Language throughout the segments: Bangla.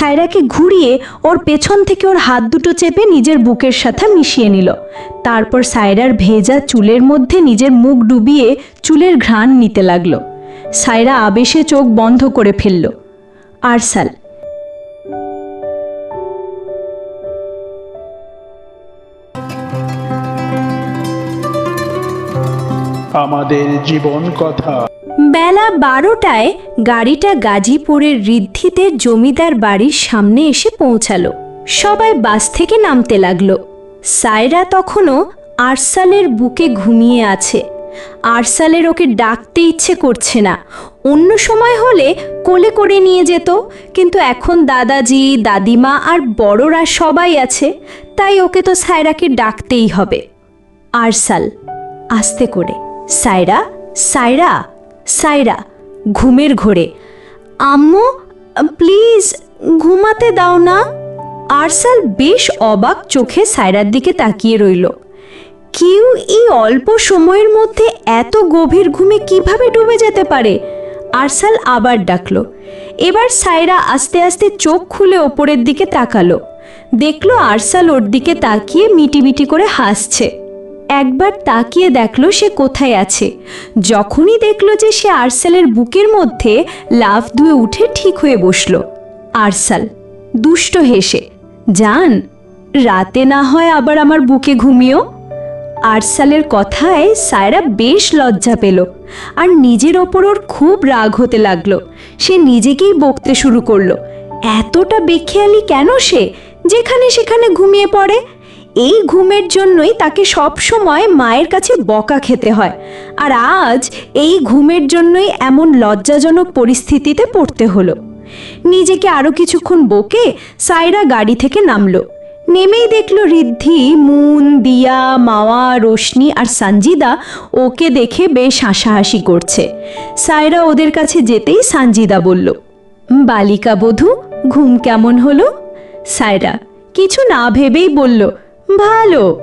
সায়রাকে ঘুরিয়ে ওর পেছন থেকে ওর হাত দুটো চেপে নিজের বুকের সাথে মিশিয়ে নিল। তারপর সায়রার ভেজা চুলের মধ্যে নিজের মুখ ডুবিয়ে চুলের ঘ্রাণ নিতে লাগল। সায়রা আবেশে চোখ বন্ধ করে ফেলল। আরসাল। আমাদের জীবন কথা। বেলা বারোটায় গাড়িটা গাজীপুরের ঋদ্ধিতে জমিদার বাড়ির সামনে এসে পৌঁছালো। সবাই বাস থেকে নামতে লাগল। সায়রা তখনও আরসালের বুকে ঘুমিয়ে আছে। আরসালের ওকে ডাকতে ইচ্ছে করছে না। অন্য সময় হলে কোলে করে নিয়ে যেত, কিন্তু এখন দাদাজি, দাদিমা আর বড়রা সবাই আছে, তাই ওকে তো সায়রাকে ডাকতেই হবে। আরসাল, আস্তে করে, সায়রা সায়রা! সায়রা ঘুমের ঘোরে। আম্মু, প্লিজ ঘুমাতে দাও না। আরসাল বেশ অবাক চোখে সায়রার দিকে তাকিয়ে রইল। কেউ এই অল্প সময়ের মধ্যে এত গভীর ঘুমে কীভাবে ডুবে যেতে পারে? আরসাল আবার ডাকল। এবার সায়রা আস্তে আস্তে চোখ খুলে ওপরের দিকে তাকালো। দেখল আরসাল ওর দিকে তাকিয়ে মিটিমিটি করে হাসছে। একবার তাকিয়ে দেখল সে কোথায় আছে। যখনই দেখল যে সে আরসালের বুকের মধ্যে লাফ ধুয়ে উঠে ঠিক হয়ে বসল। আরসাল, দুষ্ট হেসে যান রাতে না হয় আবার আমার বুকে ঘুমিও? আরসালের কথায় সায়রা বেশ লজ্জা পেল আর নিজের ওপর ওর খুব রাগ হতে লাগল। সে নিজেকেই বকতে শুরু করল। এতটা বেখেয়ালি কেন সে? যেখানে সেখানে ঘুমিয়ে পড়ে। এই ঘুমের জন্যই তাকে সব সময় মায়ের কাছে বকা খেতে হয়। আর আজ এই ঘুমের জন্যই এমন লজ্জাজনক পরিস্থিতিতে পড়তে হলো। নিজেকে আরও কিছুক্ষণ বকে সায়রা গাড়ি থেকে নামলো। নেমেই দেখল ঋদ্ধি, মুন, দিয়া, মাওয়া, রোশনি আর সঞ্জিদা ওকে দেখে বেশ হাসাহাসি করছে। সায়রা ওদের কাছে যেতেই সঞ্জিদা বলল, বালিকা বধূ, ঘুম কেমন হলো? সায়রা কিছু না ভেবেই বলল ভালো।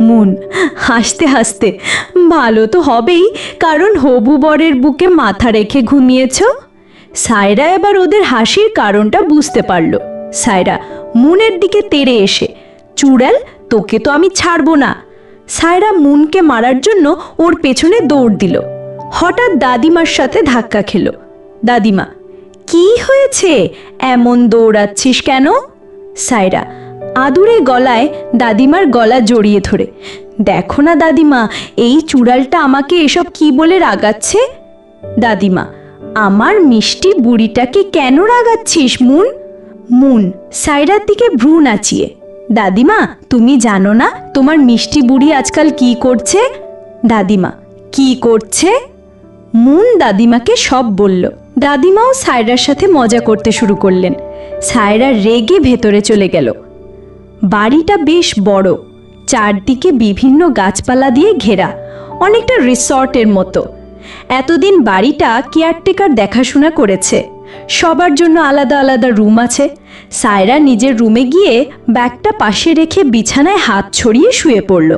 মুন, হাসতে হাসতে, ভালো তো হবেই, কারণ হবু বরের বুকে মাথা রেখে ঘুমিয়েছ? সায়রা এবার ওদের হাসির কারণটা বুঝতে পারল। সায়রা, মুনের দিকে তেড়ে এসে, চুড়াল, তোকে তো আমি ছাড়বো না। সায়রা মুনকে মারার জন্য ওর পেছনে দৌড় দিল। হঠাৎ দাদিমার সাথে ধাক্কা খেলো। দাদিমা, কি হয়েছে? এমন দৌড়াচ্ছিস কেন? সায়রা আদুরে গলায় দাদিমার গলা জড়িয়ে ধরে। দেখো না দাদিমা, এই চূড়ালটা আমাকে এসব কি বলে রাগাচ্ছে? দাদিমা, আমার মিষ্টি বুড়িটাকে কেন রাগাচ্ছিস, মুন? মুন, সাইরার দিকে ভ্রু নাচিয়ে। দাদিমা, তুমি জানো না তোমার মিষ্টি বুড়ি আজকাল কি করছে? দাদিমা, কি করছে? মুন দাদিমাকে সব বলল। দাদিমাও সায়রার সাথে মজা করতে শুরু করলেন। সায়রা রেগে ভেতরে চলে গেল। বাড়িটা বেশ বড়, চারদিকে বিভিন্ন গাছপালা দিয়ে ঘেরা, অনেকটা রিসর্টের মতো। এতদিন বাড়িটা কেয়ারটেকার দেখাশোনা করেছে। সবার জন্য আলাদা আলাদা রুম আছে। সায়রা নিজের রুমে গিয়ে ব্যাগটা পাশে রেখে বিছানায় হাত ছড়িয়ে শুয়ে পড়ল।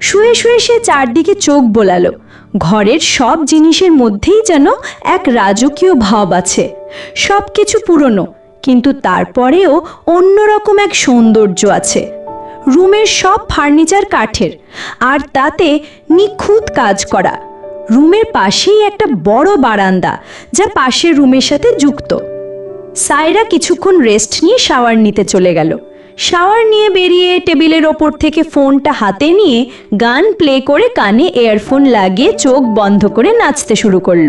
শুয়ে শুয়ে সে চারদিকে চোখ বোলালো। ঘরের সব জিনিসের মধ্যেই যেন এক রাজকীয় ভাব আছে। সব কিছু পুরনো কিন্তু তারপরেও অন্যরকম এক সৌন্দর্য আছে। রুমের সব ফার্নিচার কাঠের, আর তাতে নিখুঁত কাজ করা। রুমের পাশেই একটা বড় বারান্দা, যা পাশের রুমের সাথে যুক্ত। সাইরা কিছুক্ষণ রেস্ট নিয়ে শাওয়ার নিতে চলে গেল। শাওয়ার নিয়ে বেরিয়ে টেবিলের ওপর থেকে ফোনটা হাতে নিয়ে গান প্লে করে কানে এয়ারফোন লাগিয়ে চোখ বন্ধ করে নাচতে শুরু করল।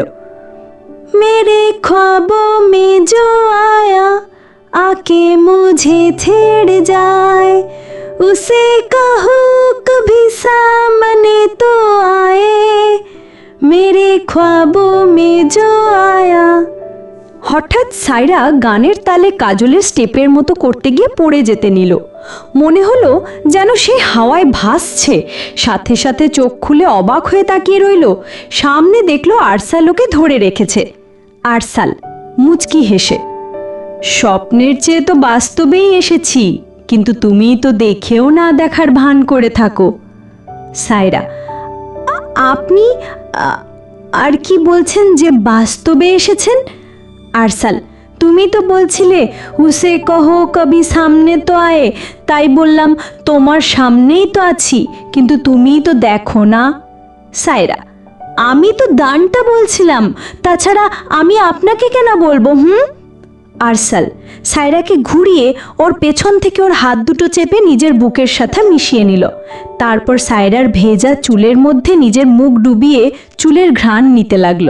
मेरे ख्वाबों में जो आया आके मुझे छेड़ जाए उसे कहो कभी सामने तो आए मेरे ख्वाबों में जो आया হঠাৎ সাইরা গানের তালে কাজলের স্টেপের মতো করতে গিয়ে পড়ে যেতে নিল মনে হলো যেন সে হাওয়ায় ভাসছে সাথে সাথে চোখ খুলে অবাক হয়ে তাকিয়ে রইল সামনে দেখলো আরসাল ওকে ধরে রেখেছে আরসাল, মুচকি হেসে, স্বপ্নের চেয়ে তো বাস্তবেই এসেছি, কিন্তু তুমি তো দেখেও না দেখার ভান করে থাকো। সায়রা আ- আপনি আর কি বলছেন যে বাস্তবে এসেছেন? আরসাল, তুমি তো বলছিলে উসে কহো কবি সামনে তো আয়ে, তাই বললাম তোমার সামনেই তো আছি, কিন্তু তুমিই তো দেখো না। সায়রা আমি তো দানটা বলছিলাম। তাছাড়া আমি আপনাকে কেন বলব, হুম? আরসাল, সায়রাকে ঘুরিয়ে ওর পেছন থেকে ওর হাত দুটো চেপে নিজের বুকের সাথে মিশিয়ে নিল। তারপর সায়রার ভেজা চুলের মধ্যে নিজের মুখ ডুবিয়ে চুলের ঘ্রাণ নিতে লাগল।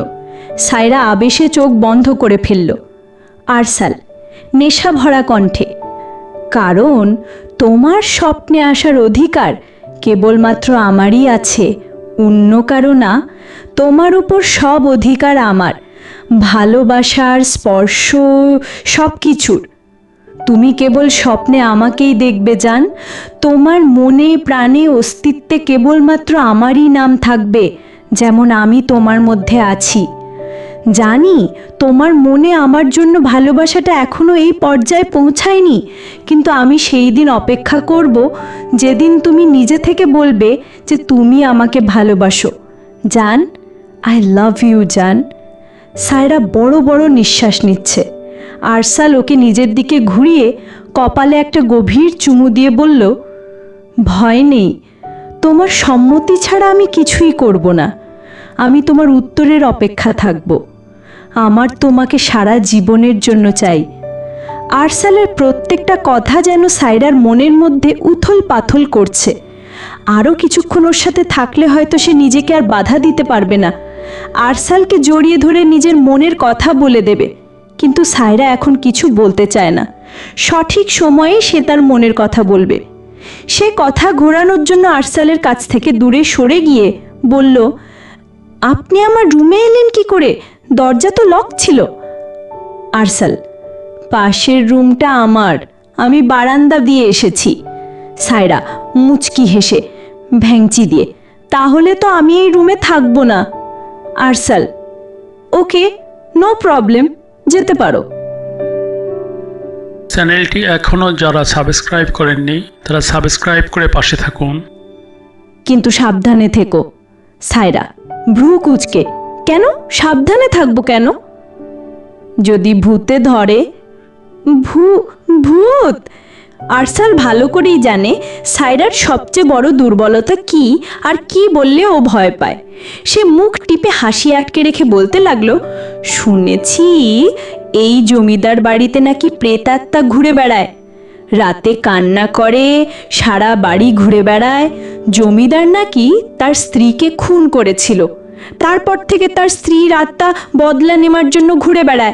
সায়রা আবেশে চোখ বন্ধ করে ফেলল। আরসাল, নেশা ভরা কণ্ঠে, কারণ তোমার স্বপ্নে আসার অধিকার কেবলমাত্র আমারই আছে। অন্য কারও না, তোমার উপর সব অধিকার আমার। ভালোবাসার, স্পর্শ সব কিছুর তুমি কেবল স্বপ্নে আমাকেই দেখবে যান তোমার মনে, প্রাণে, অস্তিত্বে কেবলমাত্র আমারই নাম থাকবে, যেমন আমি তোমার মধ্যে আছি। জানি, তোমার মনে আমার জন্য ভালোবাসাটা এখনও এই পর্যায়ে পৌঁছায়নি, কিন্তু আমি সেই দিন অপেক্ষা করব যেদিন তুমি নিজে থেকে বলবে যে তুমি আমাকে ভালোবাসো। জান আই লাভ ইউ জান। সায়রা বড় বড় নিঃশ্বাস নিচ্ছে। আরসাল ওকে নিজের দিকে ঘুরিয়ে কপালে একটা গভীর চুমু দিয়ে বলল, ভয় নেই, তোমার সম্মতি ছাড়া আমি কিছুই করব না। আমি তোমার উত্তরের অপেক্ষা থাকব। আমার তোমাকে সারা জীবনের জন্য চাই। আরসালের প্রত্যেকটা কথা যেন সাইরার মনের মধ্যে উথল পাথল করছে। আরও কিছুক্ষণ ওর সাথে থাকলে হয়তো সে নিজেকে আর বাধা দিতে পারবে না। আরসালকে জড়িয়ে ধরে নিজের মনের কথা বলে দেবে, কিন্তু সায়রা এখন কিছু বলতে চায় না। সঠিক সময়ে সে তার মনের কথা বলবে। সে কথা ঘোরানোর জন্য আরসালের কাছ থেকে দূরে সরে গিয়ে বলল, আপনি আমার রুমে এলেন কি করে? দরজা তো লক ছিল। আরসাল পাশের রুমটা আমার আমি বারান্দা দিয়ে এসেছি। সায়রা মুচকি হেসে ভ্যাংচি দিয়ে তাহলে তো আমি এই রুমে থাকব না। আরসাল ওকে নো প্রবলেম যেতে পারো। চ্যানেলটি এখনও যারা সাবস্ক্রাইব করেননি তারা সাবস্ক্রাইব করে পাশে থাকুন। কিন্তু সাবধানে থেকো। সায়রা ভ্রু কুচকে কেন? সাবধানে থাকব কেন? যদি ভূতে ধরে, ভূ, ভূত! আরসাল ভালো করেই জানে সাইরার সবচেয়ে বড় দুর্বলতা কি আর কি বললে ও ভয় পায়। সে মুখ টিপে হাসি আটকে রেখে বলতে লাগল, শুনেছি এই জমিদার বাড়িতে নাকি প্রেতাত্মা ঘুরে বেড়ায়। রাতে কান্না করে, সারা বাড়ি ঘুরে বেড়ায়। জমিদার নাকি তার স্ত্রীকে খুন করেছিল। তারপর থেকে তার স্ত্রীর আত্মা বদলা নেবার জন্য ঘুরে বেড়ায়।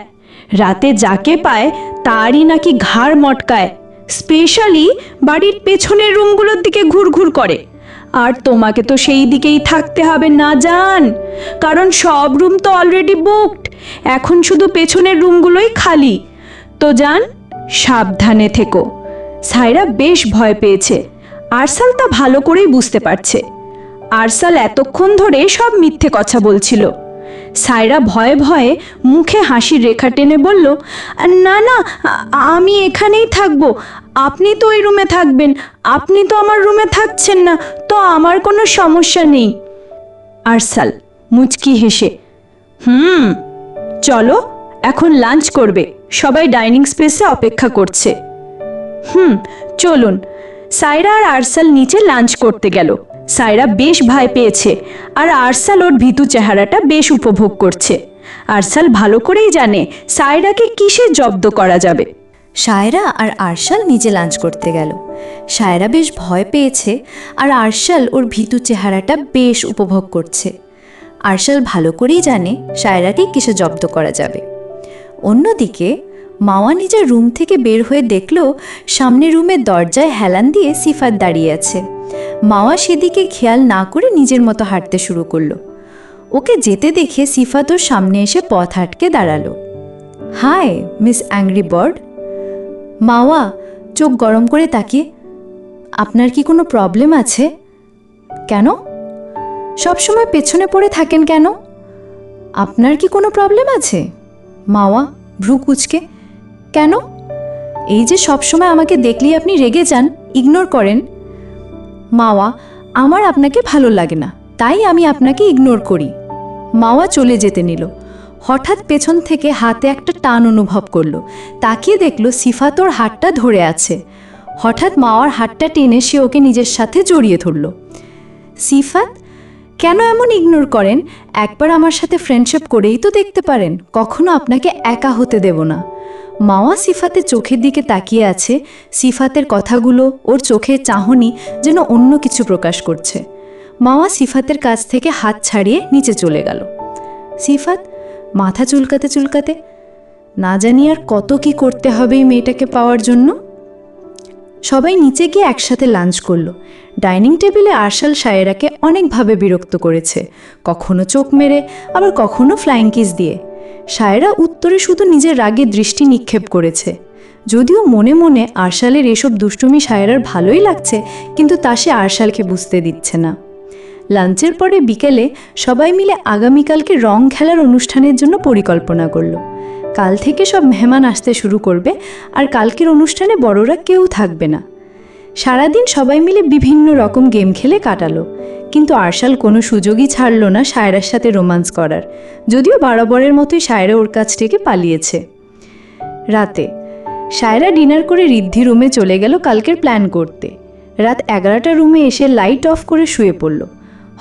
রাতে যাকে পায় তারই নাকি ঘাড় মটকায়। স্পেশালি বাড়ির পেছনের রুমগুলোর দিকে ঘুরঘুর করে। আর তোমাকে তো সেই দিকেই থাকতে হবে না, জান। কারণ সব রুম তো অলরেডি বুকড এখন শুধু পেছনের রুমগুলোই খালি। তো যান সাবধানে থেকো। সাইরা বেশ ভয় পেয়েছে। আরসাল তা ভালো করেই বুঝতে পারছে। আরসাল এতক্ষণ ধরে সব মিথ্যে কথা বলছিল। সায়রা ভয়ে ভয়ে মুখে হাসির রেখা টেনে বলল, না না, আমি এখানেই থাকব। আপনি তো ওই রুমে থাকবেন। আপনি তো আমার রুমে থাকছেন না, তো আমার কোনো সমস্যা নেই। আরসাল মুচকি হেসে, হুম, চলো, এখন লাঞ্চ করবে। সবাই ডাইনিং স্পেসে অপেক্ষা করছে। হুম, চলুন। সায়রা আর আরসাল নিচে লাঞ্চ করতে গেল। সায়রা বেশ ভয় পেয়েছে আর আরসাল ওর ভীতু চেহারাটা বেশ উপভোগ করছে। আরসাল ভালো করেই জানে সায়রাকে কিসে জব্দ করা যাবে। সায়রা আর আরশাল নিচে লাঞ্চ করতে গেল। সায়রা বেশ ভয় পেয়েছে আর আরশাল ওর ভীতু চেহারাটা বেশ উপভোগ করছে। আরশাল ভালো করেই জানে সায়রাকে কিসে জব্দ করা যাবে। অন্যদিকে মাওয়া নিজের রুম থেকে বের হয়ে দেখল সামনের রুমের দরজায় হেলান দিয়ে সিফাত দাঁড়িয়ে আছে। মাওয়া সেদিকে খেয়াল না করে নিজের মতো হাঁটতে শুরু করল। ওকে যেতে দেখে সিফাত ওর সামনে এসে পথ আটকে দাঁড়াল। Hi miss angry bird. মাওয়া, চোখ গরম করে তাকিয়ে, আপনার কি কোনো প্রবলেম আছে? কেন? সবসময় পেছনে পড়ে থাকেন কেন? আপনার কি কোনো প্রবলেম আছে? মাওয়া, ভ্রু কুচকে কেন? এই যে সবসময় আমাকে দেখলেই আপনি রেগে যান ইগনোর করেন। মাওয়া, আমার আপনাকে ভালো লাগে না, তাই আমি আপনাকে ইগনোর করি। মাওয়া চলে যেতে নিল। হঠাৎ পেছন থেকে হাতে একটা টান অনুভব করল। তাকিয়ে দেখল সিফাত ওর হাতটা ধরে আছে। হঠাৎ মাওয়ার হাতটা টেনে সে ওকে নিজের সাথে জড়িয়ে ধরলো। সিফাত কেন এমন ইগনোর করেন? একবার আমার সাথে ফ্রেন্ডশিপ করেই তো দেখতে পারেন, কখনো আপনাকে একা হতে দেব না। মাওয়া সিফাতের চোখের দিকে তাকিয়ে আছে, সিফাতের কথাগুলো, ওর চোখের চাহনি যেন অন্য কিছু প্রকাশ করছে। মাওয়া সিফাতের কাছ থেকে হাত ছাড়িয়ে নিচে চলে গেল। সিফাত, মাথা চুলকাতে চুলকাতে, না জানি আর কত কি করতে হবে এই মেয়েটাকে পাওয়ার জন্য? সবাই নিচে গিয়ে একসাথে লাঞ্চ করল। ডাইনিং টেবিলে আরশাল সায়েরাকে অনেকভাবে বিরক্ত করেছে। কখনো চোখ মেরে, আবার কখনো ফ্লাইং কিস দিয়ে। সায়েরা উত্তরে শুধু নিজের রাগে দৃষ্টি নিক্ষেপ করেছে। যদিও মনে মনে আরশালের এসব দুষ্টুমি সায়েরার ভালোই লাগছে, কিন্তু তা সে আরশালকে বুঝতে দিচ্ছে না। লাঞ্চের পরে বিকেলে সবাই মিলে আগামীকালকে রং খেলার অনুষ্ঠানের জন্য পরিকল্পনা করল। কাল থেকে সব মেহমান আসতে শুরু করবে আর কালকের অনুষ্ঠানে বড়রা কেউ থাকবে না। সারাদিন সবাই মিলে বিভিন্ন রকম গেম খেলে কাটালো, কিন্তু আরশাল কোনো সুযোগই ছাড়ল না সায়রার সাথে রোমান্স করার, যদিও বরাবরের মতোই সায়রা ওর কাছ থেকে পালিয়েছে। রাতে, সায়রা ডিনার করে ঋদ্ধি রুমে চলে গেল কালকের প্ল্যান করতে। রাত এগারোটা রুমে এসে লাইট অফ করে শুয়ে পড়ল।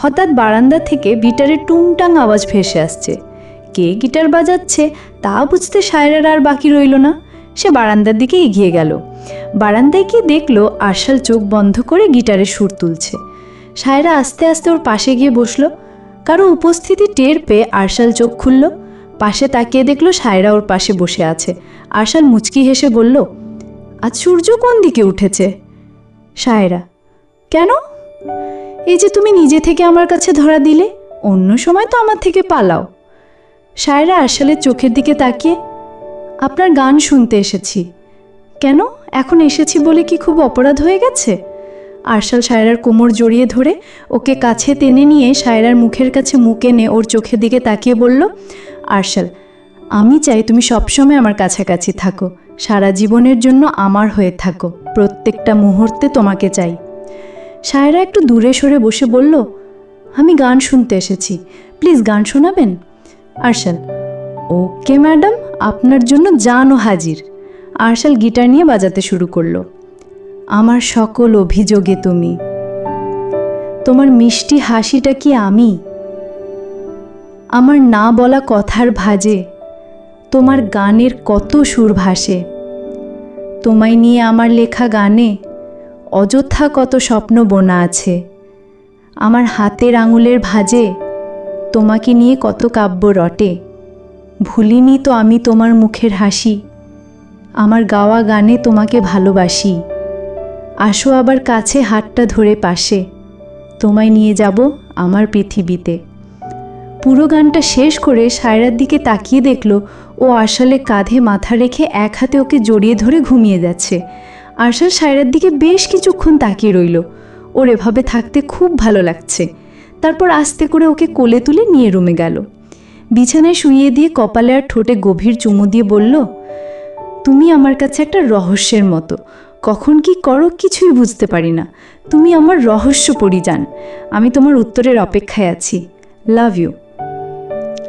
হঠাৎ বারান্দা থেকে গিটারের টুংটাং আওয়াজ ভেসে আসছে। কে গিটার বাজাচ্ছে তা বুঝতে সায়রার আর বাকি রইল না। সে বারান্দার দিকে এগিয়ে গেল। বারান্দায় গিয়ে দেখল আরশাল চোখ বন্ধ করে গিটারে সুর তুলছে। সায়রা আস্তে আস্তে ওর পাশে গিয়ে বসল। কারও উপস্থিতি টের পেয়ে আরশাল চোখ খুলল। পাশে তাকিয়ে দেখল সায়রা ওর পাশে বসে আছে। আরশাল মুচকি হেসে বলল, আজ সূর্য কোন দিকে উঠেছে? সায়রা, কেন? এই যে তুমি নিজে থেকে আমার কাছে ধরা দিলে, অন্য সময় তো আমার থেকে পালাও। সায়রা আরশালের চোখের দিকে তাকিয়ে, আপনার গান শুনতে এসেছি। কেন? এখন এসেছি বলে কি খুব অপরাধ হয়ে গেছে? আরশাল সায়রার কোমর জড়িয়ে ধরে ওকে কাছে টেনে নিয়ে সায়রার মুখের কাছে মুখ এনে ওর চোখের দিকে তাকিয়ে বলল, আরশাল, আমি চাই তুমি সবসময় আমার কাছাকাছি থাকো। সারা জীবনের জন্য আমার হয়ে থাকো। প্রত্যেকটা মুহূর্তে তোমাকে চাই। সায়রা একটু দূরে সরে বসে বলল, আমি গান শুনতে এসেছি। প্লিজ গান শোনাবেন? আরশাল, ওকে ম্যাডাম, আপনার জন্য জানও হাজির। আর্শাল গিটার নিয়ে বাজাতে শুরু করল। আমার সকল অভিযোগে তুমি। তোমার মিষ্টি হাসিটা কি আমি? আমার না বলা কথার ভাজে তোমার গানের কত সুর ভাসে। তোমায় নিয়ে আমার লেখা গানে অযথা কত স্বপ্ন বোনা আছে। আমার হাতের আঙুলের ভাজে তোমাকে নিয়ে কত কাব্য রটে। ভুলিনি তো আমি তোমার মুখের হাসি। আমার গাওয়া গানে তোমাকে ভালোবাসি। আসো আবার কাছে হাতটা ধরে পাশে। তোমায় নিয়ে যাব আমার পৃথিবীতে। পুরো গানটা শেষ করে সায়রার দিকে তাকিয়ে দেখল, ও আশালে কাঁধে মাথা রেখে এক হাতে ওকে জড়িয়ে ধরে ঘুমিয়ে যাচ্ছে। আশাল সায়রার দিকে বেশ কিছুক্ষণ তাকিয়ে রইল। ওর এভাবে থাকতে খুব ভালো লাগছে। তারপর আস্তে করে ওকে কোলে তুলে নিয়ে রুমে গেল। বিছানায় শুইয়ে দিয়ে কপালে আর ঠোঁটে গভীর চুমু দিয়ে বলল, তুমি আমার কাছে একটা রহস্যের মতো। কখন কি করো কিছুই বুঝতে পারি না। তুমি আমার রহস্য পরিজান আমি তোমার উত্তরের অপেক্ষায় আছি। Love you.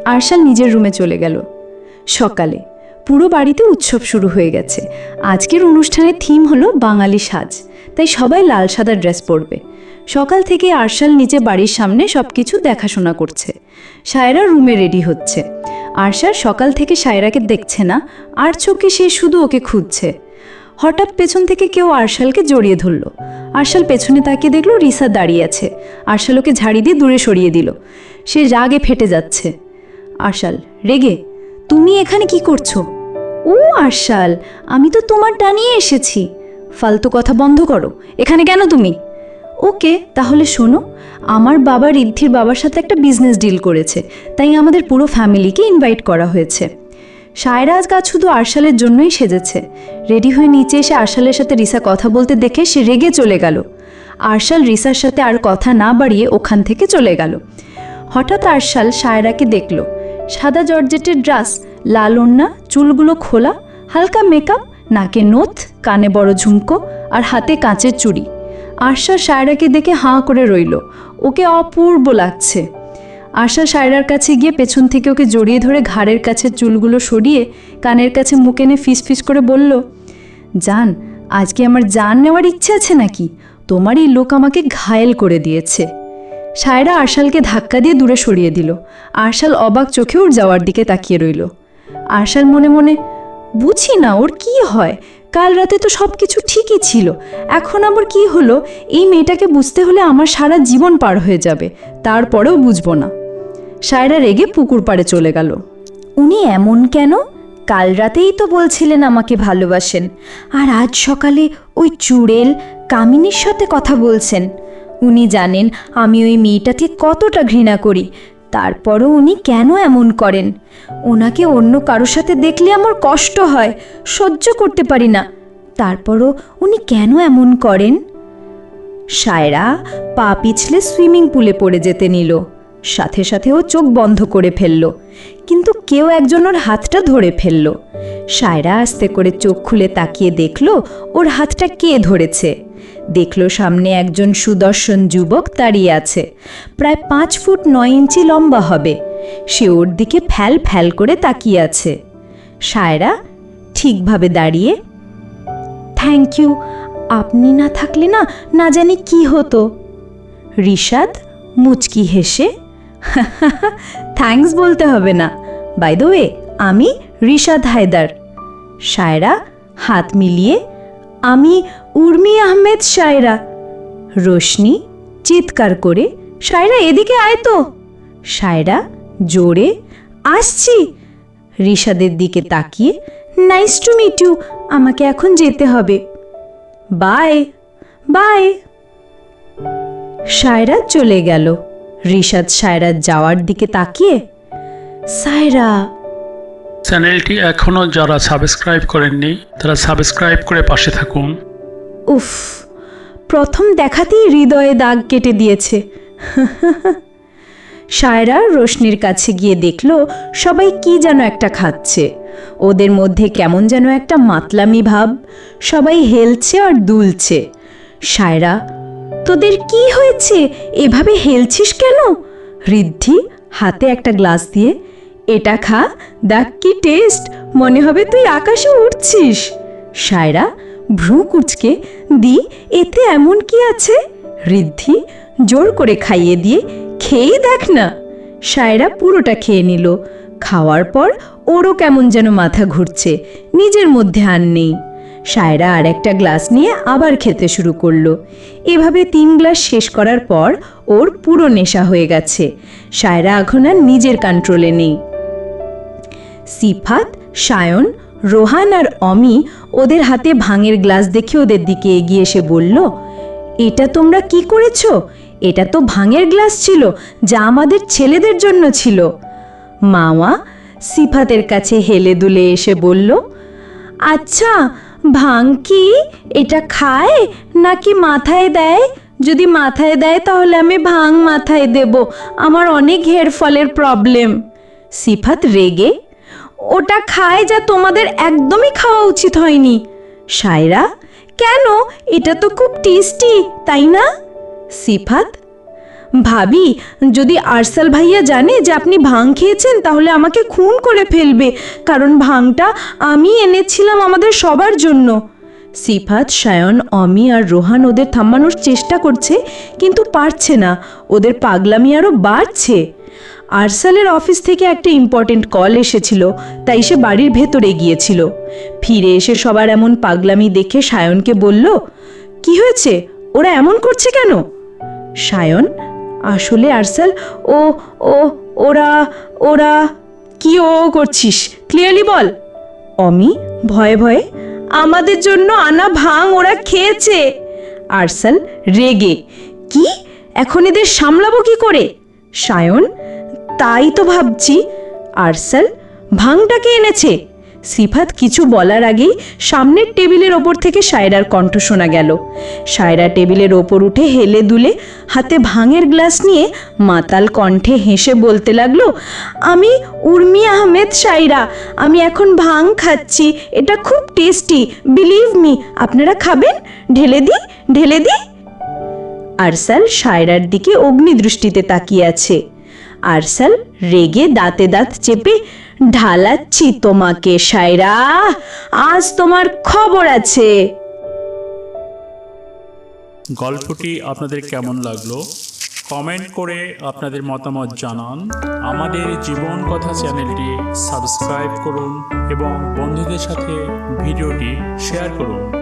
আরশাল নিজের রুমে চলে গেল। সকালে পুরো বাড়িতে উৎসব শুরু হয়ে গেছে। আজকের অনুষ্ঠানের থিম হলো বাঙালি সাজ। তাই সবাই লাল সাদা ড্রেস পরবে। সকাল থেকে আরশাল নিচে বাড়ির সামনে সব কিছু দেখাশোনা করছে। সায়রা রুমে রেডি হচ্ছে। আরশাল সকাল থেকে সায়রাকে দেখছে না, আর চোখে সে শুধু ওকে খুঁজছে। হঠাৎ পেছন থেকে কেউ আরশালকে জড়িয়ে ধরল। আরশাল পেছনে তাকিয়ে দেখল রিসা দাঁড়িয়ে আছে। আরশাল ওকে ঝাড়ি দিয়ে দূরে সরিয়ে দিল। সে রাগে ফেটে যাচ্ছে। আরশাল, রেগে, তুমি এখানে কি করছ? ও আরশাল, আমি তো তোমার টানিয়ে এসেছি। ফালতু কথা বন্ধ করো। এখানে কেন তুমি? ওকে, তাহলে শোনো, আমার বাবা ঋদ্ধির বাবার সাথে একটা বিজনেস ডিল করেছে, তাই আমাদের পুরো ফ্যামিলিকে ইনভাইট করা হয়েছে। সায়রা আজ গাছ শুধু আরশালের জন্যই সেজেছে। রেডি হয়ে নিচে এসে আরশালের সাথে রিসা কথা বলতে দেখে সে রেগে চলে গেল। আরশাল রিসার সাথে আর কথা না বাড়িয়ে ওখান থেকে চলে গেল। হঠাৎ আরশাল সায়রাকে দেখল। সাদা জর্জেটের ড্রাস লাল ওড়না, চুলগুলো খোলা, হালকা মেকআপ নাকে নোথ, কানে বড় ঝুমকো, আর হাতে কাঁচের চুড়ি। আরশাল সায়রাকে দেখে হাঁ করে রইল। ওকে অপূর্ব লাগছে। আশা সায়রার কাছে গিয়ে পেছন থেকে ওকে জড়িয়ে ধরে ঘাড়ের কাছে চুলগুলো সরিয়ে কানের কাছে মুখ এনে ফিস ফিস করে বলল, জান, আজকে আমার জান নেওয়ার ইচ্ছে আছে নাকি? তোমার এই লোক আমাকে ঘায়েল করে দিয়েছে। সায়রা আরশালকে ধাক্কা দিয়ে দূরে সরিয়ে দিল। আরশাল অবাক চোখে ওর যাওয়ার দিকে তাকিয়ে রইল। আরশাল মনে মনে বুঝি না ওর কি হয়। কাল রাতে তো সব কিছু ঠিকই ছিল। এখন আবার কি হলো? এই মেয়েটাকে বুঝতে হলে আমার সারা জীবন পার হয়ে যাবে। তারপরেও বুঝব না। সায়রা রেগে পুকুর পাড়ে চলে গেল। উনি এমন কেন? কাল রাতেই তো বলছিলেন আমাকে ভালোবাসেন। আর আজ সকালে ওই চুড়েল, কামিনীর সাথে কথা বলছেন। উনি জানেন আমি ওই মেয়েটাকে কতটা ঘৃণা করি। তারপরও উনি কেন এমন করেন? ওনাকে অন্য কারোর সাথে দেখলে আমার কষ্ট হয়, সহ্য করতে পারি না। তারপরও উনি কেন এমন করেন? সায়রা পা পিছলে সুইমিং পুলে পড়ে যেতে নিল। সাথে সাথে ও চোখ বন্ধ করে ফেলল। কিন্তু কেউ একজন ওর হাতটা ধরে ফেলল। সায়রা আস্তে করে চোখ খুলে তাকিয়ে দেখল, ওর হাতটা কে ধরেছে? দেখল সামনে একজন সুদর্শন যুবক দাঁড়িয়ে আছে। প্রায় পাঁচ ফুট নয় ইঞ্চি লম্বা হবে। সে ওর দিকে ফ্যাল ফ্যাল করে তাকিয়ে আছে। সায়রা ঠিকভাবে দাঁড়িয়ে থ্যাংক ইউ আপনি না থাকলে না না জানি কি হতো? ঋষাদ মুচকি হেসে থ্যাঙ্কস বলতে হবে না। বাই দ্য ওয়ে আমি ঋষাদ হায়দার। সায়রা হাত মিলিয়ে আমি উর্মি আহমেদ সায়রা রোশনি চিৎকার করে সায়রা এদিকে আয় তো। সায়রা জোরে, আসছি। ঋষাদের দিকে তাকিয়ে, নাইস টু মিট ইউ, আমাকে এখন যেতে হবে। Bye bye. সায়রা চলে গেল। ঋষাদ সায়রার যাওয়ার দিকে তাকিয়ে, সায়রা চ্যানেলটি এখনও যারা সাবস্ক্রাইব করেননি, তারা সাবস্ক্রাইব করে পাশে থাকুন। উফ, প্রথম দেখাতেই হৃদয়ে দাগ কেটে দিয়েছে। সায়রা রোশনির কাছে গিয়ে দেখল, সবাই কি যেন একটা খাচ্ছে। ওদের মধ্যে কেমন যেন একটা মাতলামি ভাব, সবাই হেলছে আর দুলছে। সায়রা, তোদের কি হয়েছে? এভাবে হেলছিস কেন? ঋদ্ধি হাতে একটা গ্লাস দিয়ে এটা খা, দেখ কি টেস্ট মনে হবে তুই আকাশে উঠছিস সায়রা ভ্রু কুচকে, দি, এতে এমন কি আছে? ঋদ্ধি জোর করে খাইয়ে দিয়ে খেয়েই দেখ না। সায়রা পুরোটা খেয়ে নিল। খাওয়ার পর ওরও কেমন যেন মাথা ঘুরছে, নিজের মধ্যে আর নেই। সায়রা আর একটা গ্লাস নিয়ে আবার খেতে শুরু করল। এভাবে তিন গ্লাস শেষ করার পর ওর পুরো নেশা হয়ে গেছে। সায়রা এখন আর নিজের কন্ট্রোলে নেই। সিফাত, সায়ন, রোহান আর অমি ওদের হাতে ভাঙের গ্লাস দেখে ওদের দিকে এগিয়ে এসে বলল, এটা তোমরা কি করেছ? এটা তো ভাঙের গ্লাস ছিল, যা আমাদের ছেলেদের জন্য ছিল। মাওয়া সিফাতের কাছে হেলে দুলে এসে বলল আচ্ছা ভাং কি? এটা খায়? নাকি মাথায় দেয়? যদি মাথায় দেয় তাহলে আমি ভাং মাথায় দেব, আমার অনেক হেয়ার ফলের প্রবলেম। সিফাত রেগে ওটা খায় যা তোমাদের একদমই খাওয়া উচিত হয়নি। সায়রা, কেন? এটা তো খুব টেস্টি, তাই না? সিফাত, ভাবি, যদি আরসাল ভাইয়া জানে যে আপনি ভাং খেয়েছেন, তাহলে আমাকে খুন করে ফেলবে, কারণ ভাংটা আমি এনেছিলাম আমাদের সবার জন্য। সিফাত, সায়ন, অমি আর রোহান ওদের থামানোর চেষ্টা করছে, কিন্তু পারছে না। ওদের পাগলামি আরও বাড়ছে। আরসালের অফিস থেকে একটা ইম্পর্টেন্ট কল এসেছিল, তাই সে বাড়ির ভেতরে গিয়েছিল। ফিরে এসে সবার এমন পাগলামি দেখে সায়নকে বলল, কি হয়েছে? ওরা এমন করছে কেন? সায়ন, আসলে আরসাল, ও ও, ওরা ওরা, কি ও করছিস? ক্লিয়ারলি বল। অমি ভয়ে ভয়ে, আমাদের জন্য আনা ভাং ওরা খেয়েছে। আরসাল, রেগে, কি? এখন এদের সামলাবো কি করে? সায়ন তাই তো ভাবছি। আরসাল ভাংটাকে এনেছে। সিফাত কিছু বলার আগেই সামনের টেবিলের ওপর থেকে সায়রার কণ্ঠ শোনা গেল। সায়রা টেবিলের ওপর উঠে হেলে দুলে হাতে ভাঙের গ্লাস নিয়ে মাতাল কণ্ঠে হেসে বলতে লাগল, আমি উর্মি আহমেদ সায়রা, আমি এখন ভাং খাচ্ছি, এটা খুব টেস্টি, বিলিভ মি, আপনারা খাবেন? ঢেলে দি ঢেলে দি আরসাল সায়রার দিকে অগ্নিদৃষ্টিতে তাকিয়ে আছে। আরসাল রেগে দাঁতে দাঁত চেপে ঢালাচ্ছি তোমাকে সায়রা। আজ তোমার খবর আছে। গল্পটি আপনাদের কেমন লাগল? কমেন্ট করে আপনাদের মতামত জানান। আমাদের জীবন কথা চ্যানেলটি সাবস্ক্রাইব করুন এবং বন্ধুদের সাথে ভিডিওটি শেয়ার করুন।